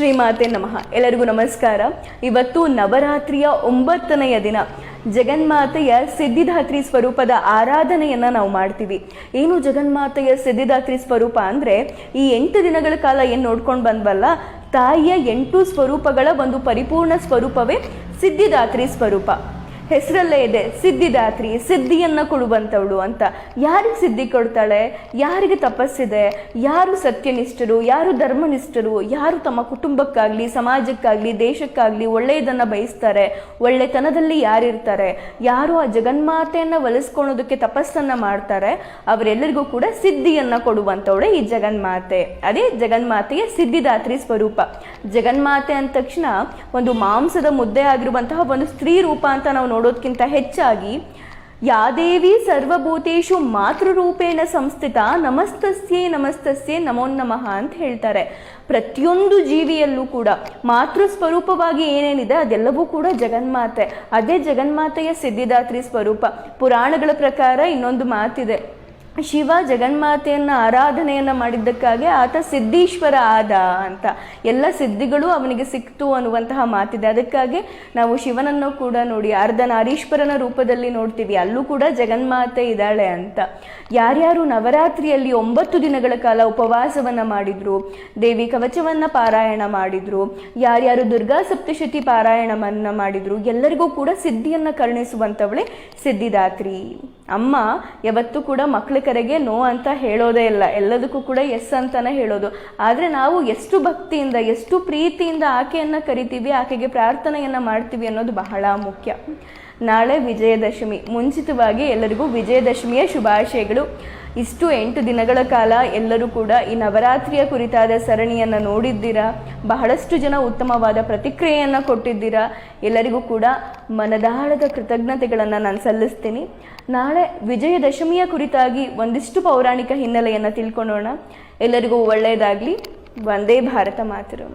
ಶ್ರೀಮಾತೆ ನಮಃ. ಎಲ್ಲರಿಗೂ ನಮಸ್ಕಾರ. ಇವತ್ತು ನವರಾತ್ರಿಯ ಒಂಬತ್ತನೆಯ ದಿನ. ಜಗನ್ಮಾತೆಯ ಸಿದ್ಧಿದಾತ್ರಿ ಸ್ವರೂಪದ ಆರಾಧನೆಯನ್ನ ನಾವು ಮಾಡ್ತೀವಿ. ಏನು ಜಗನ್ಮಾತೆಯ ಸಿದ್ಧಿದಾತ್ರಿ ಸ್ವರೂಪ ಅಂದರೆ, ಈ ಎಂಟು ದಿನಗಳ ಕಾಲ ಏನು ನೋಡ್ಕೊಂಡು ಬಂದ್ವಲ್ಲ, ತಾಯಿಯ ಎಂಟು ಸ್ವರೂಪಗಳ ಒಂದು ಪರಿಪೂರ್ಣ ಸ್ವರೂಪವೇ ಸಿದ್ಧಿದಾತ್ರಿ ಸ್ವರೂಪ. ಹೆಸರಲ್ಲೇ ಇದೆ, ಸಿದ್ಧಿದಾತ್ರಿ, ಸಿದ್ಧಿಯನ್ನು ಕೊಡುವಂಥವಳು ಅಂತ. ಯಾರಿಗೆ ಸಿದ್ಧಿ ಕೊಡ್ತಾಳೆ? ಯಾರಿಗೆ ತಪಸ್ಸಿದೆ? ಯಾರು ಸತ್ಯನಿಷ್ಠರು? ಯಾರು ಧರ್ಮನಿಷ್ಠರು? ಯಾರು ತಮ್ಮ ಕುಟುಂಬಕ್ಕಾಗಲಿ, ಸಮಾಜಕ್ಕಾಗಲಿ, ದೇಶಕ್ಕಾಗಲಿ ಒಳ್ಳೆಯದನ್ನ ಬಯಸ್ತಾರೆ? ಒಳ್ಳೆತನದಲ್ಲಿ ಯಾರಿರ್ತಾರೆ? ಯಾರು ಆ ಜಗನ್ಮಾತೆಯನ್ನು ಒಲಿಸ್ಕೊಳೋದಕ್ಕೆ ತಪಸ್ಸನ್ನ ಮಾಡ್ತಾರೆ? ಅವರೆಲ್ಲರಿಗೂ ಕೂಡ ಸಿದ್ಧಿಯನ್ನು ಕೊಡುವಂಥವಳೆ ಈ ಜಗನ್ಮಾತೆ. ಅದೇ ಜಗನ್ಮಾತೆಯ ಸಿದ್ಧಿದಾತ್ರಿ ಸ್ವರೂಪ. ಜಗನ್ಮಾತೆ ಅಂದ ತಕ್ಷಣ ಒಂದು ಮಾಂಸದ ಮುದ್ದೆ ಆಗಿರುವಂತಹ ಒಂದು ಸ್ತ್ರೀ ರೂಪ ಅಂತ ನಾವು ನೋಡೋದಕ್ಕಿಂತ ಹೆಚ್ಚಾಗಿ ಯಾದೇವಿ ಸರ್ವಭೂತೇಶು ಮಾತೃರೂಪೇಣ ಸಂಸ್ಥಿತ ನಮಸ್ತಸ್ಯೇ ನಮಸ್ತಸ್ಯೇ ನಮೋ ನಮಃ ಅಂತ ಹೇಳ್ತಾರೆ. ಪ್ರತಿಯೊಂದು ಜೀವಿಯಲ್ಲೂ ಕೂಡ ಮಾತೃ ಸ್ವರೂಪವಾಗಿ ಏನೇನಿದೆ ಅದೆಲ್ಲವೂ ಕೂಡ ಜಗನ್ಮಾತೆ. ಅದೇ ಜಗನ್ಮಾತೆಯ ಸಿದ್ಧಿದಾತ್ರಿ ಸ್ವರೂಪ. ಪುರಾಣಗಳ ಪ್ರಕಾರ ಇನ್ನೊಂದು ಮಾತಿದೆ. ಶಿವ ಜಗನ್ಮಾತೆಯನ್ನ ಆರಾಧನೆಯನ್ನ ಮಾಡಿದ್ದಕ್ಕಾಗಿ ಆತ ಸಿದ್ಧೀಶ್ವರ ಆದ ಅಂತ. ಎಲ್ಲ ಸಿದ್ಧಿಗಳು ಅವನಿಗೆ ಸಿಕ್ತು ಅನ್ನುವಂತಹ ಮಾತಿದೆ. ಅದಕ್ಕಾಗಿ ನಾವು ಶಿವನನ್ನು ಕೂಡ ನೋಡಿ ಅರ್ಧನಾರೀಶ್ವರನ ರೂಪದಲ್ಲಿ ನೋಡ್ತೀವಿ. ಅಲ್ಲೂ ಕೂಡ ಜಗನ್ಮಾತೆ ಇದ್ದಾಳೆ ಅಂತ. ಯಾರ್ಯಾರು ನವರಾತ್ರಿಯಲ್ಲಿ ಒಂಬತ್ತು ದಿನಗಳ ಕಾಲ ಉಪವಾಸವನ್ನ ಮಾಡಿದ್ರು, ದೇವಿ ಕವಚವನ್ನ ಪಾರಾಯಣ ಮಾಡಿದ್ರು, ಯಾರ್ಯಾರು ದುರ್ಗಾ ಸಪ್ತಶತಿ ಪಾರಾಯಣವನ್ನ ಮಾಡಿದ್ರು, ಎಲ್ಲರಿಗೂ ಕೂಡ ಸಿದ್ಧಿಯನ್ನ ಕರುಣಿಸುವಂಥವಳೆ ಸಿದ್ಧಿದಾತ್ರಿ. ಅಮ್ಮ, ಯಾವತ್ತೂ ಕೂಡ ಮಕ್ಕಳ ಕರೆಗೆ ನೋ ಅಂತ ಹೇಳೋದೇ ಇಲ್ಲ. ಎಲ್ಲದಕ್ಕೂ ಕೂಡ ಎಸ್ ಅಂತಾನೆ ಹೇಳೋದು. ಆದರೆ ನಾವು ಎಷ್ಟು ಭಕ್ತಿಯಿಂದ, ಎಷ್ಟು ಪ್ರೀತಿಯಿಂದ ಆಕೆಯನ್ನ ಕರಿತೀವಿ, ಆಕೆಗೆ ಪ್ರಾರ್ಥನೆಯನ್ನ ಮಾಡ್ತೀವಿ ಅನ್ನೋದು ಬಹಳ ಮುಖ್ಯ. ನಾಳೆ ವಿಜಯದಶಮಿ. ಮುಂಚಿತವಾಗಿ ಎಲ್ಲರಿಗೂ ವಿಜಯದಶಮಿಯ ಶುಭಾಶಯಗಳು. ಇಷ್ಟು ಎಂಟು ದಿನಗಳ ಕಾಲ ಎಲ್ಲರೂ ಕೂಡ ಈ ನವರಾತ್ರಿಯ ಕುರಿತಾದ ಸರಣಿಯನ್ನು ನೋಡಿದ್ದೀರಾ? ಬಹಳಷ್ಟು ಜನ ಉತ್ತಮವಾದ ಪ್ರತಿಕ್ರಿಯೆಯನ್ನು ಕೊಟ್ಟಿದ್ದೀರಾ? ಎಲ್ಲರಿಗೂ ಕೂಡ ಮನದಾಳದ ಕೃತಜ್ಞತೆಗಳನ್ನು ನಾನು ಸಲ್ಲಿಸ್ತೀನಿ. ನಾಳೆ ವಿಜಯದಶಮಿಯ ಕುರಿತಾಗಿ ಒಂದಿಷ್ಟು ಪೌರಾಣಿಕ ಹಿನ್ನೆಲೆಯನ್ನು ತಿಳ್ಕೊಳ್ಳೋಣ ಎಲ್ಲರಿಗೂ ಒಳ್ಳೆಯದಾಗಲಿ. ವಂದೇ ಭಾರತ ಮಾತರಂ.